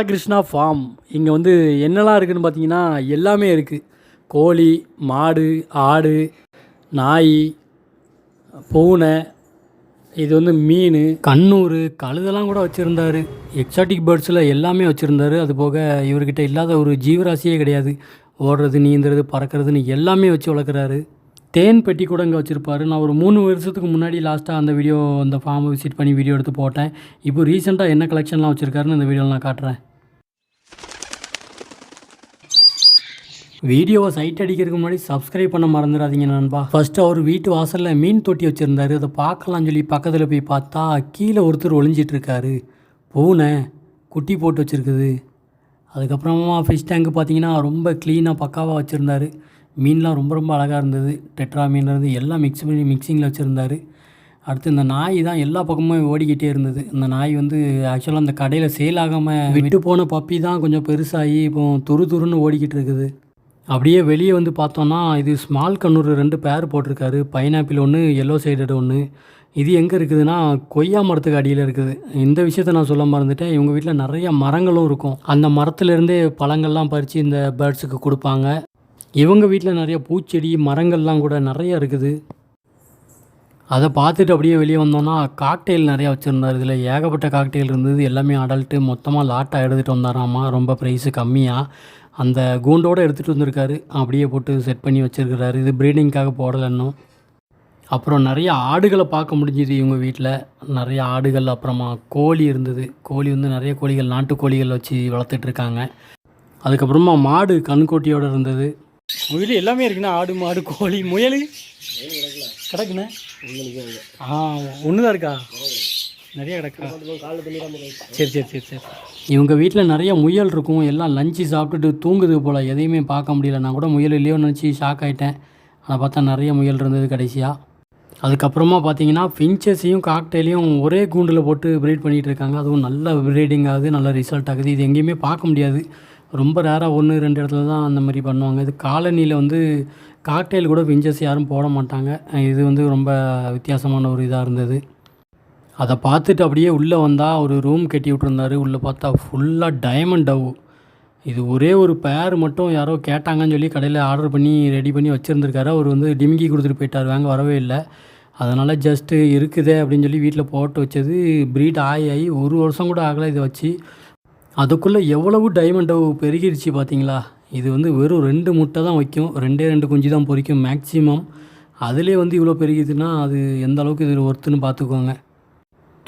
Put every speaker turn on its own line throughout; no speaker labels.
Balakrishna form இங்கே வந்து என்னெல்லாம் இருக்குதுன்னு பார்த்தீங்கன்னா எல்லாமே இருக்குது கோழி மாடு ஆடு நாய் பூனை இது வந்து மீன் கண்ணூர் கழுதெல்லாம் கூட வச்சுருந்தாரு. எக்ஸாட்டிக் பேர்ட்ஸில் எல்லாமே வச்சுருந்தாரு. அது போக இவர்கிட்ட இல்லாத ஒரு ஜீவராசியே கிடையாது. ஓடுறது நீந்துறது பறக்கிறதுன்னு எல்லாமே வச்சு வளர்க்குறாரு. தேன் பெட்டி கூட இங்கே வச்சுருப்பாரு. நான் ஒரு மூணு வருஷத்துக்கு முன்னாடி லாஸ்ட்டாக அந்த வீடியோ அந்த ஃபார்மை விசிட் பண்ணி வீடியோ எடுத்து போட்டேன். இப்போ ரீசெண்டாக என்ன கலெக்ஷன்லாம் வச்சுருக்காருன்னு இந்த வீடியோவில் நான் காட்டுறேன். வீடியோவை சைட் அடிக்கிறதுக்கு முன்னாடி சப்ஸ்கிரைப் பண்ண மறந்துடாதீங்க நண்பா. ஃபர்ஸ்ட் அவர் வீட்டு வாசலில் மீன் தொட்டி வச்சுருந்தாரு. அதை பார்க்கலாம் சொல்லி பக்கத்தில் போய் பார்த்தா கீழே ஒருத்தர் ஒளிஞ்சிட்டு இருக்காரு. பூனை குட்டி போட்டு வச்சுருக்குது. அதுக்கப்புறமா ஃபிஷ் டேங்க்கு பார்த்தீங்கன்னா ரொம்ப க்ளீனாக பக்காவாக வச்சுருந்தாரு. மீன்லாம் ரொம்ப ரொம்ப அழகாக இருந்தது. டெட்ரா மீன் இருந்து எல்லாம் மிக்ஸ் பண்ணி மிக்சிங்கில் வச்சுருந்தாரு. அடுத்து இந்த நாய் தான் எல்லா பக்கமும் ஓடிக்கிட்டே இருந்தது. இந்த நாய் வந்து ஆக்சுவலாக அந்த கடையில் சேல் ஆகாமல் விட்டு போன பப்பி தான் கொஞ்சம் பெருசாகி இப்போ துரு துருன்னு ஓடிக்கிட்டு இருக்குது. அப்படியே வெளியே வந்து பார்த்தோன்னா இது ஸ்மால் கண்ணூர் ரெண்டு பேர் போட்டிருக்காரு. பைனாப்பிள் ஒன்று எல்லோ சைடட் ஒன்று இது எங்கே இருக்குதுன்னா கொய்யா மரத்துக்கு அடியில் இருக்குது. இந்த விஷயத்த நான் சொல்ல மறந்துட்டேன். இவங்க வீட்டில் நிறைய மரங்களும் இருக்கும். அந்த மரத்துலேருந்தே பழங்கள்லாம் பறித்து இந்த பேர்ட்ஸுக்கு கொடுப்பாங்க. இவங்க வீட்டில் நிறைய பூச்செடி மரங்கள்லாம் கூட நிறைய இருக்குது. அதை பார்த்துட்டு அப்படியே வெளியே வந்தோன்னா காக்டெயில் நிறையா வச்சுருந்தார். இதில் ஏகப்பட்ட காக்டெயில் இருந்தது. எல்லாமே அடல்ட்டு மொத்தமாக லாட்டாக எடுத்துகிட்டு வந்தாராம்மா ரொம்ப ப்ரைஸு கம்மியாக அந்த கூண்டோடு எடுத்துகிட்டு வந்திருக்காரு. அப்படியே போட்டு செட் பண்ணி வச்சுருக்கிறாரு. இது ப்ரீடிங்க்காக போடலை இன்னும். அப்புறம் நிறைய ஆடுகளை பார்க்க முடிஞ்சுது இவங்க வீட்டில் நிறைய ஆடுகள் அப்புறமா கோழி இருந்தது. கோழி வந்து நிறைய கோழிகள் நாட்டுக்கோழிகள் வச்சு வளர்த்துட்ருக்காங்க அதுக்கப்புறமா மாடு கண்கோட்டியோடு இருந்தது. உங்கள் வீட்டில் எல்லாமே இருக்குண்ணா. ஆடு மாடு கோழி முயல். கிடக்குண்ணே? ஆ ஒன்று தான் இருக்கா? நிறைய கிடக்கா. சரி சரி சரி சரி. இவங்க வீட்டில் நிறைய முயல் இருக்கும். எல்லாம் லஞ்சு சாப்பிட்டுட்டு தூங்குது போல். எதையுமே பார்க்க முடியல. நான் கூட முயல் இல்லையோ நினச்சி ஷாக் ஆகிட்டேன் ஆனால் பார்த்தா நிறைய முயல் இருந்தது கடைசியாக அதுக்கப்புறமா பார்த்தீங்கன்னா ஃபின்ச்சஸையும் காக்டெயிலையும் ஒரே கூண்டில் போட்டு ப்ரீட் பண்ணிகிட்டு இருக்காங்க. அதுவும் நல்ல ப்ரீடிங் ஆகுது நல்ல ரிசல்ட் ஆகுது. இது எங்கேயுமே பார்க்க முடியாது. ரொம்ப ரேராக ஒன்று ரெண்டு இடத்துல தான் அந்த மாதிரி பண்ணுவாங்க. இது காலனியில் வந்து காக்டெயில் கூட ஃபின்ச்சஸ் யாரும் போட மாட்டாங்க. இது வந்து ரொம்ப வித்தியாசமான ஒரு இதாக இருந்தது. அதை பார்த்துட்டு அப்படியே உள்ளே வந்தால் ஒரு ரூம் கட்டி விட்ருந்தாரு உள்ளே பார்த்தா ஃபுல்லாக டைமண்ட் டவ் இது ஒரே ஒரு பேர் மட்டும் யாரோ கேட்டாங்கன்னு சொல்லி கடையில் ஆர்டர் பண்ணி ரெடி பண்ணி வச்சுருந்துருக்காரு. அவர் வந்து டிமிக்கி கொடுத்துட்டு போயிட்டார். வாங்க வரவே இல்லை. அதனால் ஜஸ்ட்டு இருக்குதே அப்படின்னு சொல்லி வீட்டில் போட்டு வச்சது ப்ரீட் ஆகி ஆகி ஒரு வருஷம் கூட ஆகலை இதை வச்சு. அதுக்குள்ளே எவ்வளவு டைமண்ட் டவ் பெருகிருச்சு பார்த்தீங்களா? இது வந்து வெறும் ரெண்டு முட்டை தான் வைக்கும். ரெண்டே ரெண்டு குஞ்சு தான் பொரிக்கும் மேக்ஸிமம் அதிலே வந்து இவ்வளோ பெருகிதுன்னா அது எந்த அளவுக்கு இது ஒர்த்துன்னு பார்த்துக்கோங்க.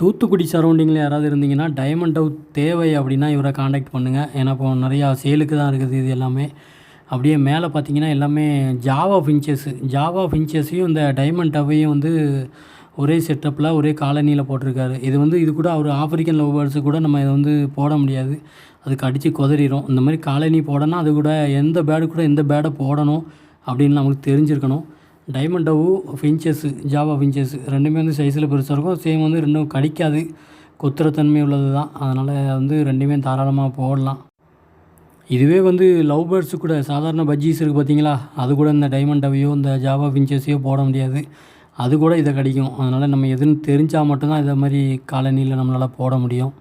தூத்துக்குடி சரௌண்டிங்கில் யாராவது இருந்தீங்கன்னா டைமண்ட் அவுட் தேவை அப்படின்னா இவரை காண்டாக்ட் பண்ணுங்கள் ஏன்னா இப்போ நிறையா சேலுக்கு தான் இருக்குது இது எல்லாமே. அப்படியே மேலே பார்த்தீங்கன்னா எல்லாமே ஜாவா ஃபின்ச்சஸ்ஸு ஜாவா ஃபின்ச்சஸையும் இந்த டைமண்ட் டவையும் வந்து ஒரே செட்டப்பில் ஒரே காலனியில் போட்டிருக்காரு. இது வந்து இது கூட அவர் ஆஃப்ரிக்கன் லவ் பேர்ட்ஸு கூட நம்ம இதை வந்து போட முடியாது. அதுக்கு அடித்து குதறிடும் இந்த மாதிரி காலனி போடணும் அது கூட எந்த பேடு கூட எந்த பேடை போடணும் அப்படின்னு நமக்கு தெரிஞ்சிருக்கணும். Diamond dove finches Java finches ரெண்டுமே வந்து சைஸில் பெருசாக இருக்கும். சேம் வந்து ரெண்டும் கடிக்காது. கொத்துற தன்மை உள்ளது தான் அதனால் வந்து ரெண்டுமே தாராளமாக போடலாம். இதுவே வந்து லவ் பேர்ட்ஸு கூட சாதாரண பஜ்ஜீஸ் இருக்குது பார்த்தீங்களா அது கூட இந்த டைமண்ட் டவையோ இந்த ஜாவா ஃபின்ச்சஸையோ போட முடியாது. அது கூட இதை கிடைக்கும். அதனால் நம்ம எதுன்னு தெரிஞ்சால் மட்டும்தான் இதை மாதிரி காலனியில் நம்மளால் போட முடியும்.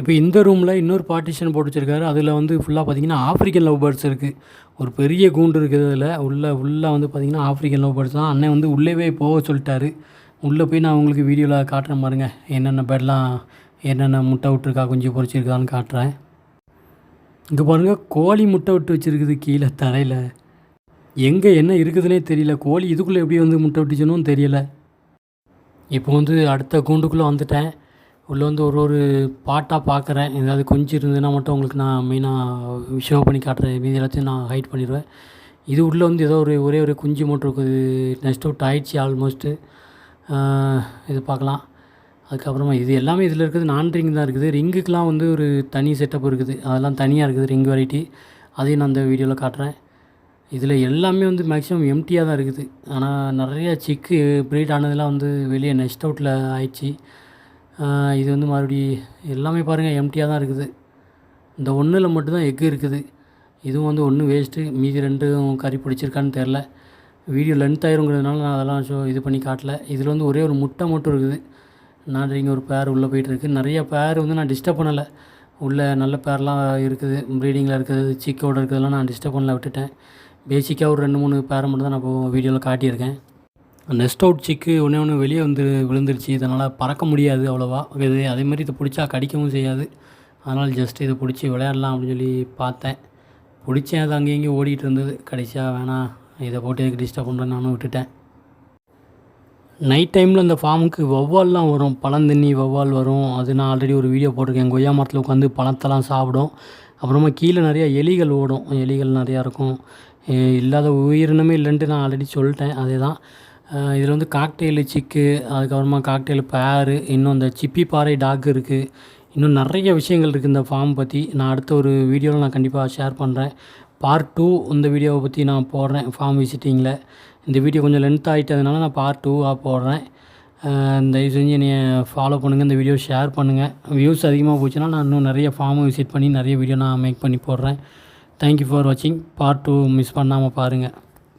இப்போ இந்த ரூமில் இன்னொரு பார்ட்டிஷன் போட்டு வச்சுருக்காரு. அதில் வந்து ஃபுல்லாக பார்த்தீங்கன்னா ஆஃப்ரிக்கன் லவ் பேர்ட்ஸ் இருக்குது ஒரு பெரிய கூண்டு இருக்குது அதில். உள்ளே உள்ளே வந்து பார்த்திங்கன்னா ஆஃப்ரிக்கன் லவ் பேர்ட்ஸ் தான். அண்ணன் வந்து உள்ளேவே போக சொல்லிட்டாரு. உள்ளே போய் நான் உங்களுக்கு வீடியோவில் காட்டுறேன் பாருங்கள் என்னென்ன பேர்ட்லாம் என்னென்ன முட்டை விட்டுருக்கா குஞ்சு பொறிச்சிருக்கான்னு காட்டுறேன். இங்கே பாருங்கள் கோழி முட்டை விட்டு வச்சுருக்குது கீழே தரையில். எங்கே என்ன இருக்குதுன்னே தெரியல. கோழி இதுக்குள்ளே எப்படி வந்து முட்டை விட்டுச்சுன்னு தெரியல. இப்போ வந்து அடுத்த கூண்டுக்குள்ளே வந்துட்டேன். உள்ளே வந்து ஒரு ஒரு பாட்டாக பார்க்குறேன் ஏதாவது குஞ்சு இருந்ததுன்னா மட்டும் உங்களுக்கு நான் மெயினாக ஷோ பண்ணி காட்டுறேன். மீதி எல்லாத்தையும் நான் ஹைட் பண்ணிடுவேன் இது உள்ளே வந்து ஏதோ ஒரு ஒரே ஒரு குஞ்சு மட்டும் இருக்குது. நெக்ஸ்ட் அவுட் ஆயிடுச்சு ஆல்மோஸ்ட்டு இது பார்க்கலாம். அதுக்கப்புறமா இது எல்லாமே இதில் இருக்குது. நான் ரிங் தான் இருக்குது. ரிங்குக்கெலாம் வந்து ஒரு தனி செட்டப் இருக்குது. அதெல்லாம் தனியாக இருக்குது ரிங் வெரைட்டி அதையும் நான் அந்த வீடியோவில் காட்டுறேன். இதில் எல்லாமே வந்து மேக்ஸிமம் எம்டியாக தான் இருக்குது. ஆனால் நிறையா சிக்கு ப்ரீட் ஆனதெல்லாம் வந்து வெளியே நெக்ஸ்ட் அவுட்டில் ஆயிடுச்சு. இது வந்து மறுபடி எல்லாமே பாருங்கள் எம்டியாக தான் இருக்குது. இந்த ஒன்றில் மட்டும்தான் எக்கு இருக்குது. இதுவும் வந்து ஒன்று வேஸ்ட்டு மீதி ரெண்டும் கறி பிடிச்சிருக்கான்னு தெரில வீடியோ லென்த் ஆயிருங்கிறதுனால நான் அதெல்லாம் ஷோ இது பண்ணி காட்டல. இதில் வந்து ஒரே ஒரு முட்டை மட்டும் இருக்குது. நான் இங்கே ஒரு பேர் உள்ளே போயிட்டுருக்கு நிறைய பேர் வந்து நான் டிஸ்டர்ப் பண்ணலை. உள்ளே நல்ல பேர்லாம் இருக்குது. ப்ரீடிங்கில் இருக்கிறது சிக்கோட இருக்கிறதெல்லாம் நான் டிஸ்டர்ப் பண்ணல விட்டுட்டேன். பேசிக்காக ஒரு ரெண்டு மூணு பேரை மட்டும் தான் நான் இப்போ வீடியோவில் காட்டியிருக்கேன். நெஸ்ட் அவுட் சிக்கு ஒன்றே ஒன்று வெளியே வந்து விழுந்துருச்சு. இதனால் பறக்க முடியாது அவ்வளோவா. இது அதே மாதிரி இதை பிடிச்சா கடிக்கவும் செய்யாது. அதனால் ஜஸ்ட் இதை பிடிச்சி விளையாடலாம் அப்படின்னு சொல்லி பார்த்தேன். பிடிச்சேன். அது அங்கேயும் இங்கேயும் ஓடிட்டு இருந்தது. கடைசியாக வேணாம் இதை போட்டு எதுக்கு டிஸ்டர்ப் பண்ணுறேன் நானும் விட்டுட்டேன். நைட் டைமில் இந்த ஃபார்முக்கு வௌவால்லாம் வரும். பழந்தண்ணி வௌவால் வரும். அது நான் ஆல்ரெடி ஒரு வீடியோ போட்டிருக்கேன். கொய்யா மரத்தில் உட்காந்து பழத்தெல்லாம் சாப்பிடும். அப்புறமா கீழே நிறையா எலிகள் ஓடும். எலிகள் நிறையா இருக்கும். இல்லாத உயிரினமே இல்லைன்ட்டு நான் ஆல்ரெடி சொல்லிட்டேன். அதே தான் இதில் வந்து காக்டெயிலு சிக்கு அதுக்கப்புறமா காக்டெயில் பேரு இன்னும் இந்த சிப்பி பாறை டாக் இருக்குது இன்னும் நிறைய விஷயங்கள் இருக்குது இந்த ஃபார்ம் பற்றி நான் அடுத்த ஒரு வீடியோவில் நான் கண்டிப்பாக ஷேர் பண்ணுறேன் பார்ட் டூ இந்த வீடியோவை பற்றி நான் போடுறேன் ஃபார்ம் விசிட்டிங்கில் இந்த வீடியோ கொஞ்சம் லென்த் ஆகிட்டதுனால நான் பார்ட் டூவாக போடுறேன். தயவு செஞ்சு என்னை ஃபாலோ பண்ணுங்கள் இந்த வீடியோ ஷேர் பண்ணுங்கள் வியூஸ் அதிகமாக போச்சுன்னா நான் இன்னும் நிறைய ஃபார்மை விசிட் பண்ணி நிறைய வீடியோ நான் மேக் பண்ணி போடுறேன். தேங்க்யூ ஃபார் வாட்சிங் பார்ட் டூ மிஸ் பண்ணாமல் பாருங்கள்